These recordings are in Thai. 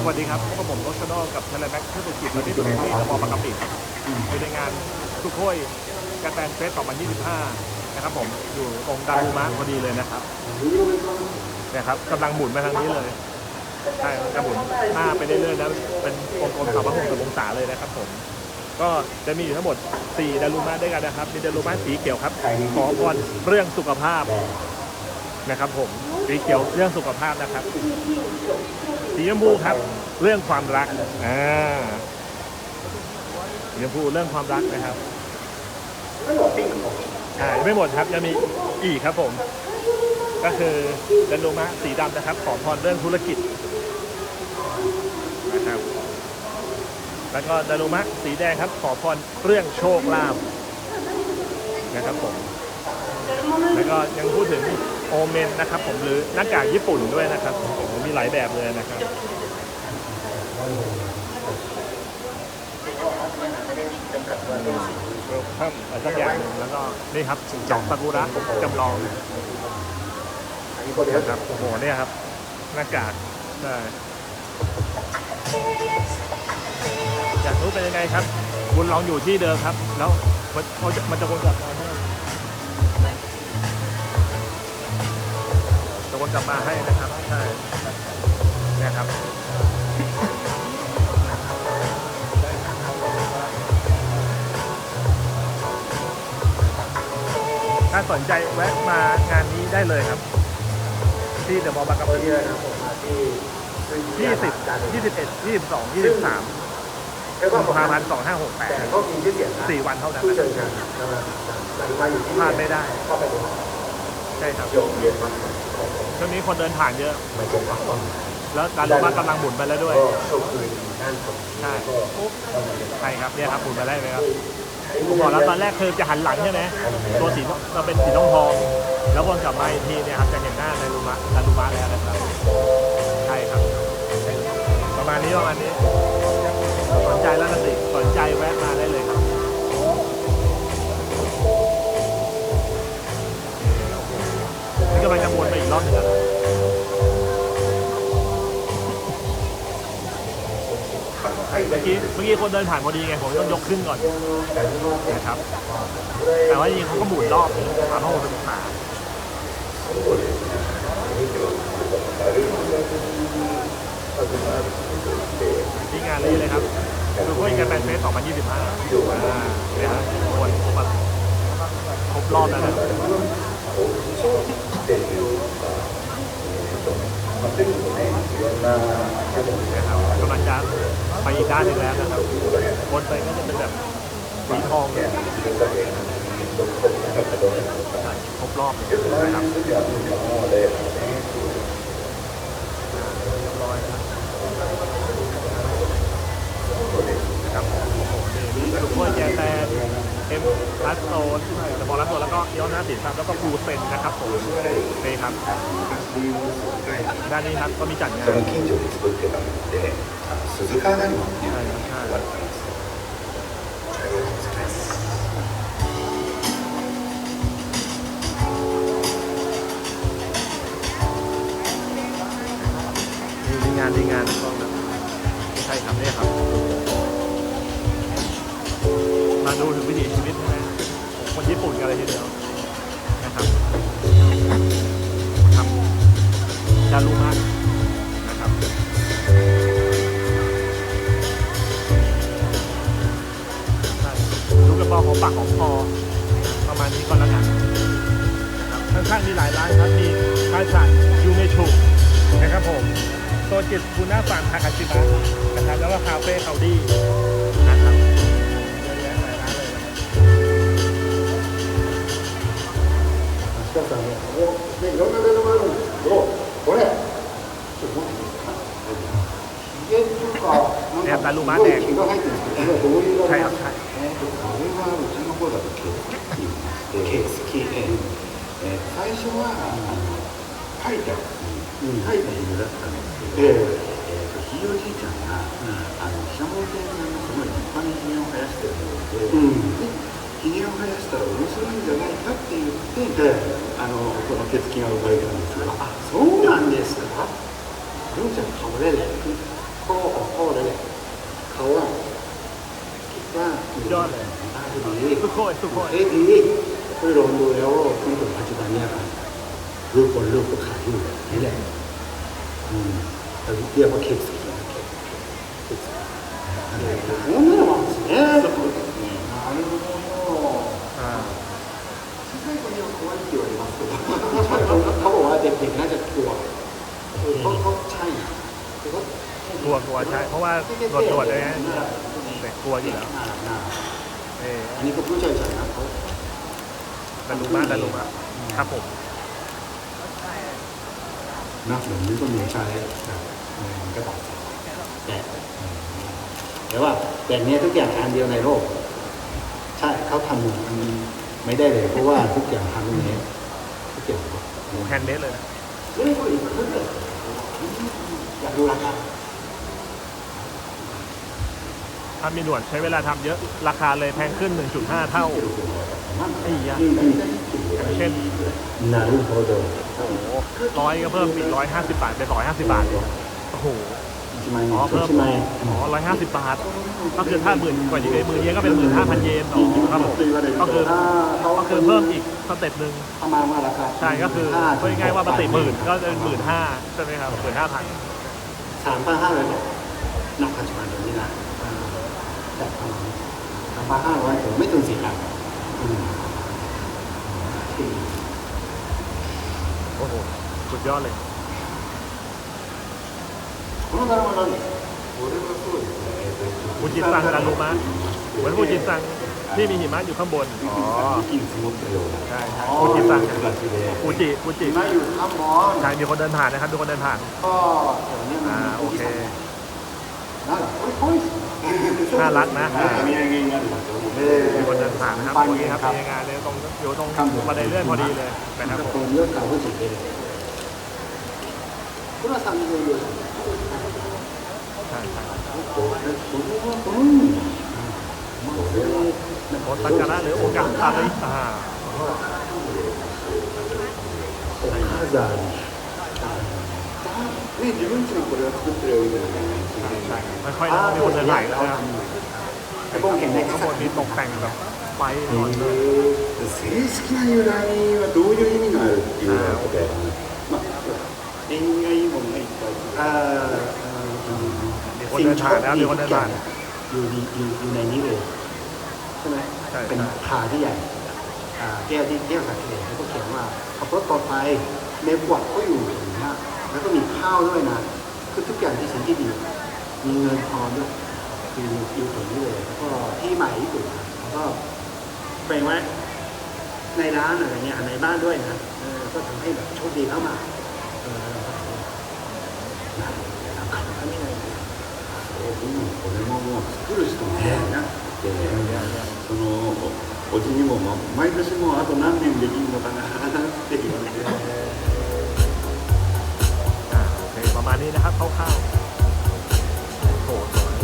สวัสดีครับพวกผมรถชนอลกับเทเลแบ็กเพื่อสุกิจและที่สุดที่ตะบอปากกะปิครับอยู่ในงานทุโค้ยกระแตนเฟส2025 นะครับผม อยู่ตรงดารูมะพอดีเลยนะครับนี่ยครับกำลังหมุนมาทางนี้เลย ใช่มันจะหมุนหน้าไปเรื่อยๆแล้วเป็นกลมสามร้อยหกสิบองศาเลยนะครับผม ก็จะมีอยู่ทั้งหมด 4 ดารูมะด้วยกันนะครับ มีดารูมะสีเขียวครับ ขอพรเรื่องสุขภาพ นะครับผมสีเขียวเรื่องสุขภาพนะครับสีชมพูครับ เรื่องความรักอ่าสีชมพูเรื่องความรักนะครับอ่ายังไม่หมดครับยังมีอีกครับผม ก็คือดันโดมะสีดำนะครับ ขอพรเรื่องธุรกิจนะครับแล้วก็ดารุมะสีแดงครับ ขอพรเรื่องโชคลาภนะครับผมแล้วก็ยังพูดถึง โอเมนนะครับผมหรือหน้ากากญี่ปุ่นด้วยนะครับผมมีหลายแบบเลยนะครับเพิ่มอะไรสักอย่างแล้วก็นี่ครับดอกซากุระจำลองนะครับโอ้โหเนี่ยครับหน้ากากใช่อยากรู้เป็นยังไงครับ คุณลองอยู่ที่เดิมครับ แล้วมันเขาจะมันจะวนกลับมา วนกลับมาให้นะครับใช่เนี่ยครับถ้าสนใจแวะมางานนี้ได้เลยครับ ที่เดอะมอลล์บางกะปิที่เลยครับผมมาที่ยี่สิบยี่สิบเอ็ดยี่สิบสองยี่สิบสามเรียกว่ากุมภาพันธ์สองห้าหกแปดแต่ก็มีชื่อเสียงนะสี่วันเท่านั้นผู้นะเชี่ยวชาญนะครับหลังมาอยู่ที่พลาดไม่ได้เข้าไปดูใช่ครับ ช่วงนี้คนเดินผ่านเยอะไม่ตรงหลังว่าแล้วดารุมากำลังหมุนไปแล้วด้วย ก็โชคดีด้านผมใช่ก็ใช่ครับเนี่ยครับหมุนไปได้ไหมครับผมบอกแล้วตอนแรกคือจะหันหลังใช่ไหมตัวสีเราเป็นสีทองทองๆแล้ววนกลับมาอีกทีเนี่ยครับจะเห็นหน้าดารุมะดารุมะแล้วนะครับใช่ครับ ประมาณนี้ประมาณนี้สนใจแล้วนะสิสนใจแวะมาได้เลยครับนี่กำลังจะวนไปอีกรอบหนึงแล้ว มื่อกี้เมื่อกี้คนเดินผ่านพอดีไงผมต้องยกขึ้นก่อนนะครับ แต่ว่าจริงๆเขาก็หมุนรอบสามร้อยหกสิบองศาที่งานนี้เลยครับคือพวกกันแฟนเฟส2025อ่าเนี่ยฮะคนมาครบรอบแล้วนะครับนะครับกำลังจะ ไปอีกด้านหนึ่งแล้วนะครับวนไปก็จะเป็นแบบสีทองเนี่ยครบรอบเลยนะครับนะครับโอ้โหนี่มีกล้วยแจแตน เอ็มลัสโซนแต่บอลลัสโซนแล้วก็ย้อนหน้าสีครับแล้วก็ฟูเซนนะครับผมนี่ครับด้านนี้ครับก็มีจัดงานใช่ครับดีงานดีงานกองนะ ชีวิตใช่ไหมของคนญี่ปุ่นกันเลยทีเดียวนะครับทำดารุมะนะครับใช่ดูกระบอกของปากของคอประมาณนี้ก็แล้วกันนะครับข้างๆมีหลายร้านครับมีคาชายูเมชูนะครับผมโซจิตคูน่าฟาร์มทาคาชิมะนะครับแล้วก็คาเฟ่เขาดีนะ で、ね、いろんな電動があるんですけど、これ、ちょっと持ってみますか。ひいとか、なんかすごい毛が入ってるんですけど、これどういう柄ですかね。これはうちの方だと毛って言いまして、毛付き。え最初は、あ、いた、書いだったんですけど、えっと、ひいおじいちゃんが、あの、シャモさんのすごい立派なひを生やしてるので、ひげを生やしたら面白いんじゃないかって言って、あのこの血筋が生まれたんですよ。あそうなんですか？ルちゃん顔でね顔顔でね顔はねすごいすごいをやルールーうんだよねうんやっぱだけ女の子なんですね ว่าเกี่ยวอะไรวะใช่เขเขาบอกว่าเด็กๆน่าจะกวเใช่เพราะว่าตรวจตรวจเลยนะแต่กลัวอยู่แล้วอันนี้ก็ผู้ชายๆนะเขาดันลุมากดันลุมากครับผมนะเหมือนนี้ก็มีใชายก็ตัดแต่แต่ว่าแบบนี้ทุกอย่างอันเดียวในโลก ใช่เขาทำเหมืนมัน ไม่ได้เลย เพราะว่าทุกอย่างทำตรงนี้ทุกอย่างแฮนด์เมดเลยนะเฮ้ยเฮ้ยเฮ้ยอยากดูราคาถ้ามีหนวดใช้เวลาทำเยอะ ราคาเลยแพงขึ้น 1.5 เท่าไอ้ยะอย่างเช่นนารูโฮโดโอ้โหร้อยก็เพิ่มอีกร้อยห้าสิบบาทเป็นร้อยห้าสิบบาทเลยโอ้โหใช่ไหมอ๋อเพิ่มใช่ไหมอ๋อร้อยห้าสิบบาท ก็คือถ้าหมื่นกว่าอยู่ในมือเยนก็เป็นหมื่นห้าพันเยนอ๋อครับผมก็คือถ้าเขาก็คือเพิ่มอีกสเต็ปหนึ่งประมาณว่าราคาใช่ก็คือพูดง่ายๆว่าปกติหมื่นก็เป็นหมื่นห้าใช่ไหมครับหมื่นห้าพันสามพันห้าร้อยบาทณปัจจุบันตรงนี้นะอ่าแต่ประมาณสามพันห้าร้อยถึงไม่ถึงสี่พันอืมที่โอ้โหสุดยอดเลยこのドラマ何ですかこれはそうですねえっと ฟูจิซังดารุมะเหมือนฟูจิซังที่มีหิมะอยู่ข้างบน อ๋อ 雪に積もったような ใช่ใช่ฟูจิซัง 形で ฟูจิฟูจิ มาอยู่ข้างบน ใช่มีคนเดินผ่านนะครับดูคนเดินผ่าน ก็แถวเนี้ยมัน อ่า มี โอเค なんだこれこれですね น่ารักนะอ่า お土産になるんだと思う เออ มีคนเดินผ่านนะครับ ปัน ตรงนี้ ค ค รั รั บบ มีงานเลยตรงอยู่ตรงบันไดเลื่อนพอดีเลยนะครับผม この匂いから落ちてるこれは三条用 ใช่ใ ช่ これこれはこの意味これは โอตาการะหรือโอกาสาริอ่า お飾りね自分ちのこれは作ってるわけじゃない ใช่ใช่ค่อยๆนะมีคนเดินผ่านแล้วนะครับ ไอ้พวกเห็นใน ข้างบนมีตกแต่งแบบไฟนอนเลย 正式な由来はどういう意味があるっていうわけでまあ縁起がいいものがいっぱい เอ่อเอ่อมีคนเดินผ่านแล้วมีคนเดินผ่านอยู่ดีอยู่อยู่ในนี้เลยใช่ไหมใช่ เป็นผาที่ใหญ่อ่าแก้วที่แก้วสักเกตแล้วก็เขียนว่าขับรถปลอดภัยเมกวักก็อยู่อย่างเงี้ยแล้วก็มีข้าวด้วยนะคือทุกอย่างที่สิ่งที่ดี มีเงินทองด้วยคืออยู่ตรงนี้เลยแล้วก็ที่ใหม่ที่สุดนะแล้วก็แบ่งไว้ในร้านอะไรเงี้ยในบ้านด้วยนะเออก็ทำให้แบบโชคดีเข้ามาเออ これももう作る人もねなってそのおじにもま毎年もうあと何年できるのかなって言われて อ่าโอเคประมาณนี้นะครับคร่าวๆโอ้โหสวย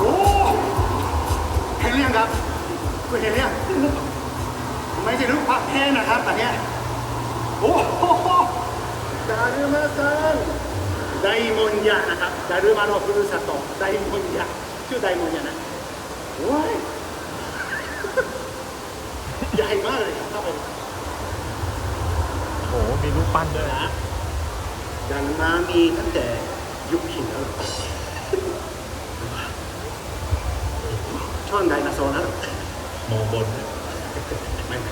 โอ้เห็นหรือยังครับคุณเห็นหรือยังไม่ใช่รูปพระแท้นะครับแต่เนี้ยโอ้โห ดารุมาซังไดมอนยานะครับดารุมาโนฟุรุสโตไดมอนยาชื่อไดมอนยานะโอ้ยใหญ่มากเลยครับเข้าไปโอ้โหมีรูปปั้นด้วยนะนะดังมามีตั้งแต่ยุคหินแล้วช่อนไดโนเสาร์นะมองบนไม่ไม่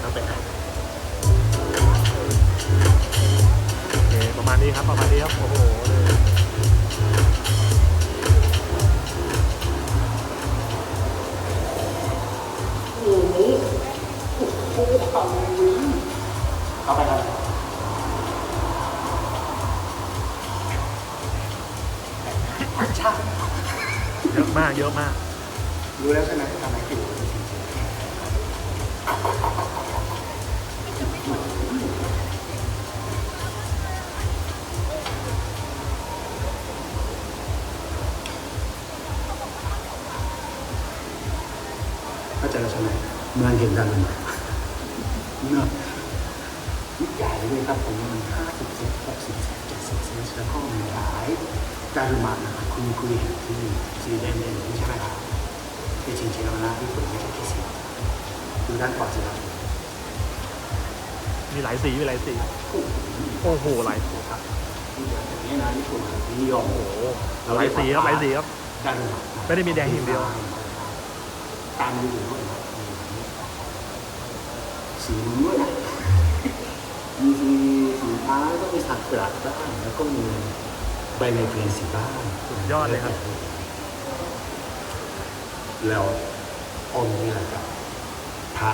เอาไปไหน มาณนี้ครับ ประมาณนี้ครับ โอ้โหเลยโอ้โหโอ้โหขังวิงเอาไปครับช่างเยอะมาก เยอะมาก รู้แล้วใช่ไหม เมืองเห็นกันเลยเนอะใหญ่เลยครับผมมันห้าสิบเซนหกสิบเซนเจ็ดสิบเซนแล้วก็มีหลายดารุมะนะครับคุณคุยเห็นที่สีแดงๆนี่ใช่ไหมครับที่จริงๆแล้วนะญี่ปุ่นไม่ใช่แค่สีดูด้านขวาสิครับมีหลายสีมีหลายสีโอ้โหหลายสีครับที่อย่างนี้นะญี่ปุ่นนิยมโอ้โหหลายสีครับหลายสีครับดารุมะไม่ได้มีแดงอย่างเดียว ตามอยู่ด้วย นะสีรุ้งด้วยนะมีสีสีฟ้าแล้วก็มีสักุระบ้างแล้วก็มีใบไม้เปลี่ยนสีบ้างสุดยอดเลยครับ แล้วองค์นี้แหละครับ พระ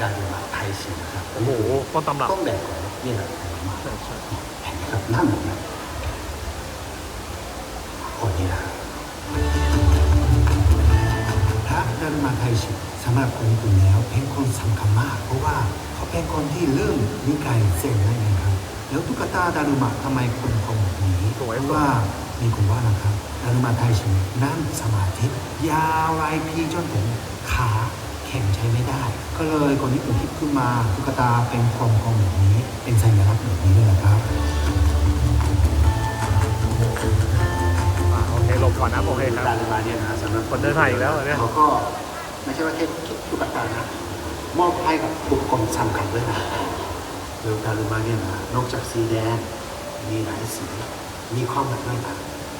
ดารุมะไทยสีนะครับโอ้โหต้นตำรับต้องแดกก่อนนะนี่แหละดารุมะใช่ใช่เห็นไหมครับนั่นนะองค์นี้นะครับ ระดารุมะไทยสีสำหรับคนญี่ปุ่นแล้วเป็นคนสำคัญมาก เพราะว่าเขาเป็นคนที่เริ่มนิกายเซนนั่นเองครับ แล้วตุ๊กตาดารุมะทำไมคนทำแบบนี้สวยเพราะว่ามีคนว่านะครับดารุมาไทยชินั่งสมาธิยาวหลายพีจนถึงขาแข็งใช้ไม่ได้ ก็เลยคนญี่ปุ่นคิดขึ้นมาตุ๊กตาเป็นกลมๆแบบนี้ เป็นสัญลักษณ์แบบนี้เลยนะครับอ่าโอเคหลบก่อนนะโอเคครับดารุมาเนี่ยนะสำหรับคนเดินผ่านอีกแล้วเหรอเนี่ยเขาก็ ไม่ใช่ว่าแค่ตุ๊กตานะ มอบให้กับบุคคลสำคัญด้วยนะแล้วดารุมาเนี่ยนะนอกจากสีแดง มีหลายสี มีความหมายด้วยนะ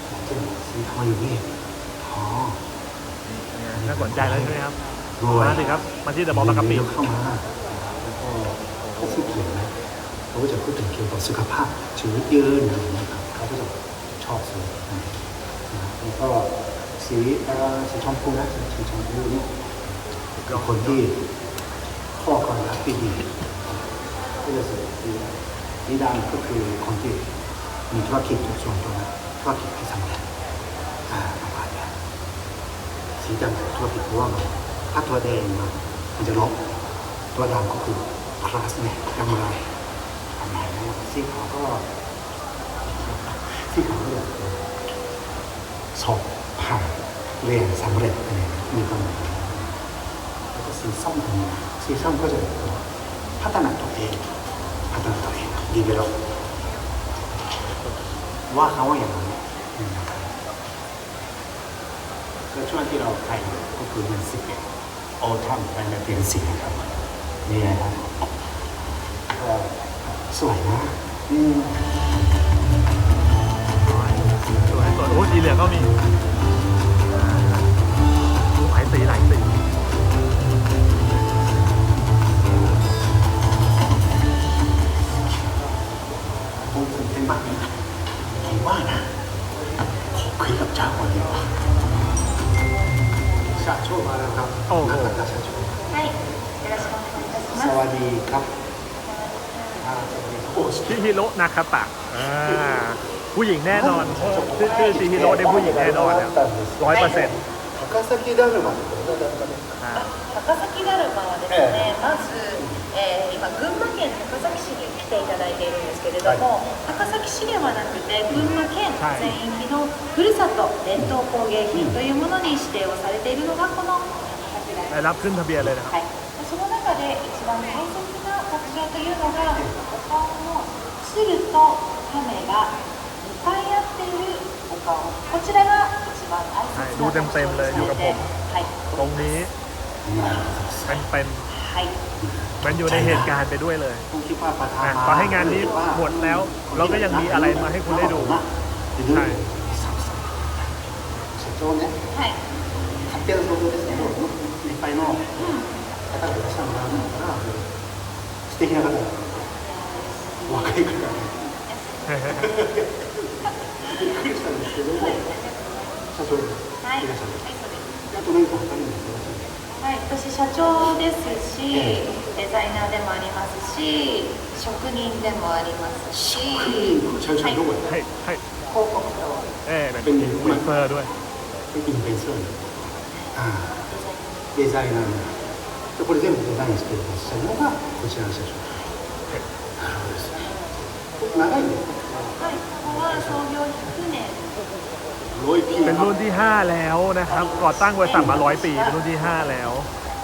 อย่างเช่นสีทองอยู่นี่ทองน่าสนใจแล้วใช่ไหมครับรวยมาสิครับ มาที่เดอะมอลล์บางกะปิเข้ามาแล้วก็เขาพูดถึงนะเขาก็จะพูดถึงเกี่ยวกับสุขภาพชีวิตยืนอะไรอย่างเงี้ยครับเขาก็จะชอบซื้อนะแล้วก็สีเอ่อสีชมพูนะสีชมพูนี่ คือคนที่ข้อความรักที่ดีก็จะสีสีสีดำก็คือคนที่มีธุรกิจส่วนตัวนธุรกิจที่สำเร็จอ่าประมาณนี้สีดำคือตัวผิดเพราะว่ามันถ้าตัวแดงมันมันจะลบตัวดำก็คือคลาสเนี่ยกำไรกำไรนะสีขาวก็สีขาวก็แบบสอบผ่านเรียนสำเร็จอะไรอย่เงี้ยมีความหมาย สีส้มอันนี้นะสีส้มก็จะพัฒนาตัวเอง พัฒนาตัวเองดีไปแล้วว่าเขาว่าอย่างนั้นอืมก็ช่วงที่เราถ่ายอยู่ก็คือเดือนสิบเอ็ดโอทัมไปในเดือนสี่ครับนี่นะครับสวยนะอืมสวยสวยโอ้สีเหลือก็มี ผมถึงเป็นแบบนี้ผมว่านะขอคุยกับเจ้าก่อนดีกว่าชาโชว์มาแล้วครับ โอ้โห นะครับชาโชว์ はい、よろしくお願いいたしま ส す。 วัสดีครับอ่าสวัสดีครับโอ้ ชิฮิโร่นาคาตะอ่าผู้หญิงแน่นอนชื่อชื่อชิฮิโร่ได้ผู้หญิงแน่นอนเนี่ยร้อยเปอร์เซ็นต์ 高崎だるま高崎だるまはですね、まず、 えー今群馬県高崎市に来ていただいているんですけれども、高崎市ではなくて群馬県全域のふるさと伝統工芸品というものに指定をされているのがこの桜 ได้รับขึ้นทะเบียนเลยนะครับ はい、その中で一番大切な特徴というのがお顔の鶴と亀が向かい合っているお顔こちらが一番大切な特徴とされてはい ตรงนี้เป็นเป็น はい มันอยู่ในเหตุการณ์ไปด้วยเลย ผมคิดว่าประธาน อ่ะ มา พอให้งานนี้หมดแล้ว เราก็ยังมีอะไรมาให้คุณได้ดู ใช่ 社長ねはい勝手な想像ですけどいっぱいの方がいらっしゃるのかなと思ったら素敵な方若い方がびっくりしたんですけども社長いはい、はい、らっしゃるそうですあと何か他にもいらっしゃる はい、私社長ですし、デザイナーでもありますし、職人でもありますし、社長どこや ให้ให้ 広告と เออเป็นอินฟลูเอนเซอร์ด้วย インベンションああデザイナーのでこれ全部デザインしていらっしゃるのがこちらの社長なるほどですね長いんですねはい、ここは創業100年。 ロイピー เป็นรุ่นที่ 5 แล้วนะครับ ก่อตั้งบริษัทมาร้อยปี เป็นรุ่นที่ 5 แล้ว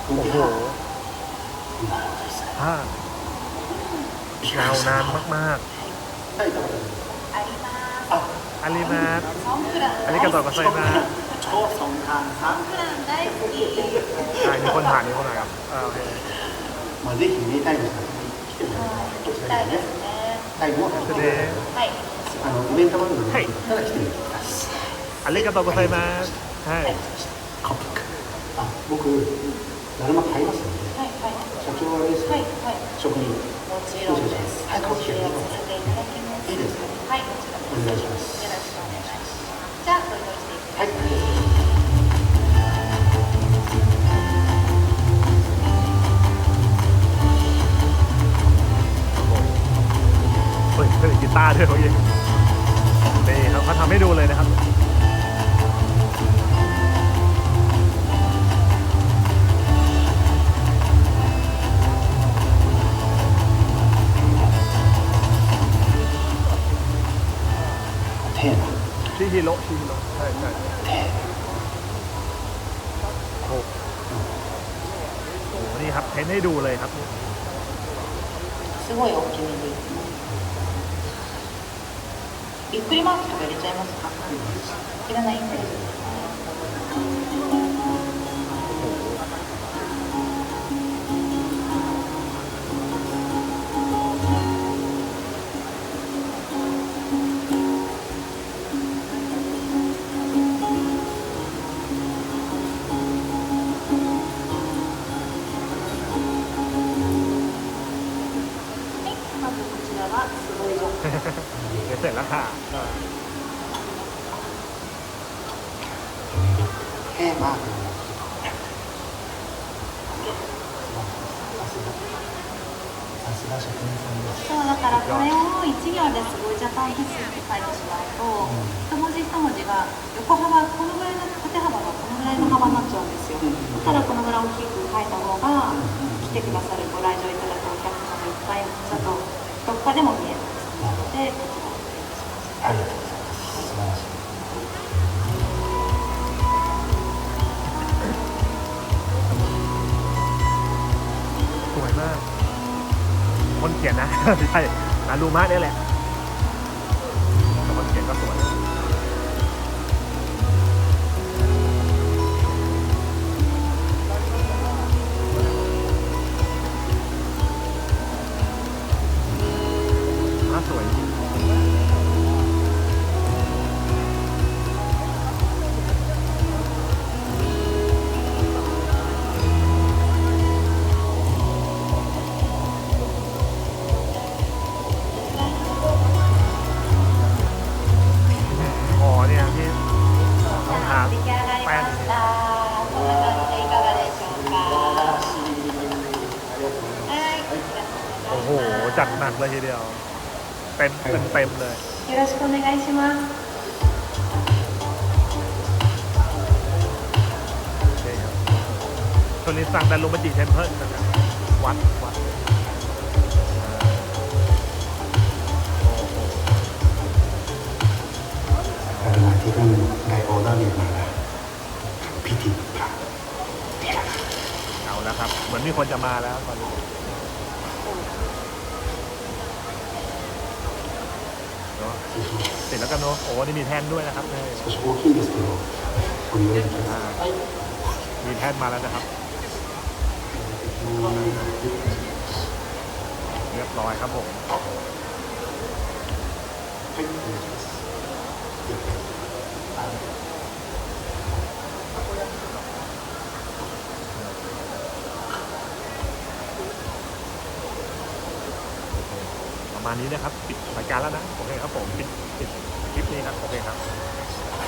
โอ้โหห้ายาวนานมาก 書いたことあるあります。あ อาริมา ソンクラン อาริกาโตะกัไซมา 超ソンカンさんソンクラン大好き ใช่มีคนผ่านมีคนผ่านครับอ่าโอเค まあぜひねタイムさんに来てもらはいい行きたいですねタイムをやってではいあのイベント番組に行ったら来てみ てください อาริกาโตะกัไซมาใช่ カップあ僕だるま買いますのではいはい社長はですはいねはい職人もちろんですはいお知り合いさせていただきますいいですかはいもちろんお願いですしますよろしくお願いしますじゃあご移動していきまはいすเฮ้ยเฮ้ยกีตาร์ด้วยเขาเองนี่ครับเขาทำให้ดูเลยนะครับ ฮิโร่ชิฮิโร่ใช่ใช่โอ้โหนี่ครับเพ้นให้ดูเลยครับ すごい大きめでびっくりマークとか入れちゃいますかいらないんです そうだからこれを一行ですごいジャパンって書いてしまうと一文字一文字が横幅このぐらいの縦幅がこのぐらいの幅になっちゃうんですよ。だからこのぐらい大きく書いた方が来てくださるご来場いただくお客様いっぱいちょっとどっかでも見えます。のでこちらをお願いします。ありがとうございます คนเขียนนะ ใช่นารูมะเนี่ยแหละจัดหนักเลยทีเดียว เต็มเต็มเต็มเลย よろしくお願いします。 โอเคครับตัวนี้สั่งดันลงมาจีเทมเพิลนะครับ วัด วัดอ่าโอ้โห ขณะที่ท่านได้ออเดอร์นี้มาแล้วพิธีพระเทระ เอาแล้วครับ เหมือนมีคนจะมาแล้วตอนนี้ เนาะเสร็จแล้วกันเนาะโอ้นี่มีแท่นด้วยนะครับเนี่ยมีแท่นมาแล้วนะครับ เรียบร้อยครับผม ประมาณนี้นะครับ ปิดรายการแล้วนะ โอเคครับผม ปิดปิดคลิปนี้ครับ โอเคครับ